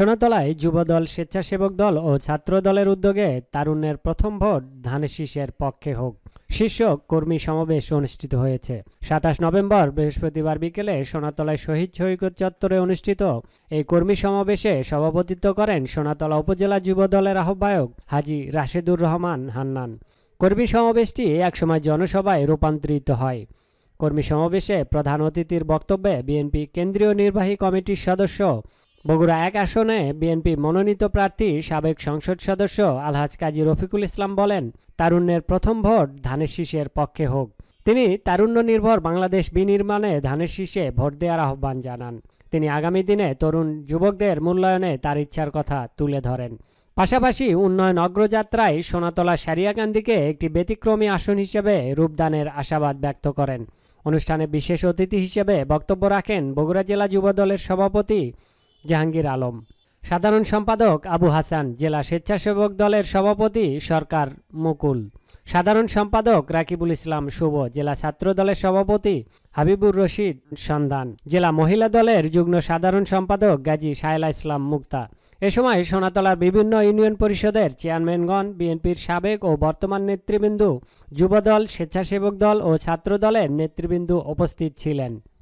সোনাতলায় যুবদল স্বেচ্ছাসেবক দল ও ছাত্র দলের উদ্যোগে তারুণ্যের প্রথম ভোট ধানের শীষের পক্ষে হোক। শীর্ষক কর্মী সমাবেশ অনুষ্ঠিত হয়েছে। সাতাশ নভেম্বর বৃহস্পতিবার বিকেলে সোনাতলায় শহীদ সৈকত চত্বরে অনুষ্ঠিত এই কর্মী সমাবেশে সভাপতিত্ব করেন সোনাতলা উপজেলা যুব দলের আহ্বায়ক হাজি রাশেদুর রহমান হান্নান। কর্মী সমাবেশটি একসময় জনসভায় রূপান্তরিত হয়। কর্মী সমাবেশে প্রধান অতিথির বক্তব্যে বিএনপি কেন্দ্রীয় নির্বাহী কমিটির সদস্য বগুড়া এক আসনে বিএনপি মনোনীত প্রার্থী সাবেক সংসদ সদস্য আলহাজ কাজী রফিকুল ইসলাম বলেন, তারুণ্যের প্রথম ভোট ধানের শীষের পক্ষে হোক। তিনি তারুণ্য নির্ভর বাংলাদেশ বিনির্মাণে ধানের শীষে ভোট দেওয়ার আহ্বান জানান। তিনি আগামী দিনে তরুণ যুবকদের মূল্যায়নে তার ইচ্ছার কথা তুলে ধরেন। পাশাপাশি উন্নয়ন অগ্রযাত্রায় সোনাতলা সারিয়াকান্দিকে একটি ব্যতিক্রমী আসন হিসেবে রূপদানের আশাবাদ ব্যক্ত করেন। অনুষ্ঠানে বিশেষ অতিথি হিসেবে বক্তব্য রাখেন বগুড়া জেলা যুব দলের সভাপতি জাহাঙ্গীর আলম। সাধারণ সম্পাদক আবু হাসান, জেলা স্বেচ্ছাসেবক দলের সভাপতি সরকার মুকুল। সাধারণ সম্পাদক রাকিবুল ইসলাম শুভ, জেলা ছাত্র দলের সভাপতি হাবিবুর রশিদ সন্ধান। জেলা মহিলা দলের যুগ্ম সাধারণ সম্পাদক গাজী সায়লা ইসলাম মুক্তা। এ সময় সোনাতলার বিভিন্ন ইউনিয়ন পরিষদের চেয়ারম্যানগণ, বিএনপির সাবেক ও বর্তমান নেতৃবৃন্দ যুবদল স্বেচ্ছাসেবক দল ও ছাত্র দলের নেতৃবৃন্দ উপস্থিত ছিলেন।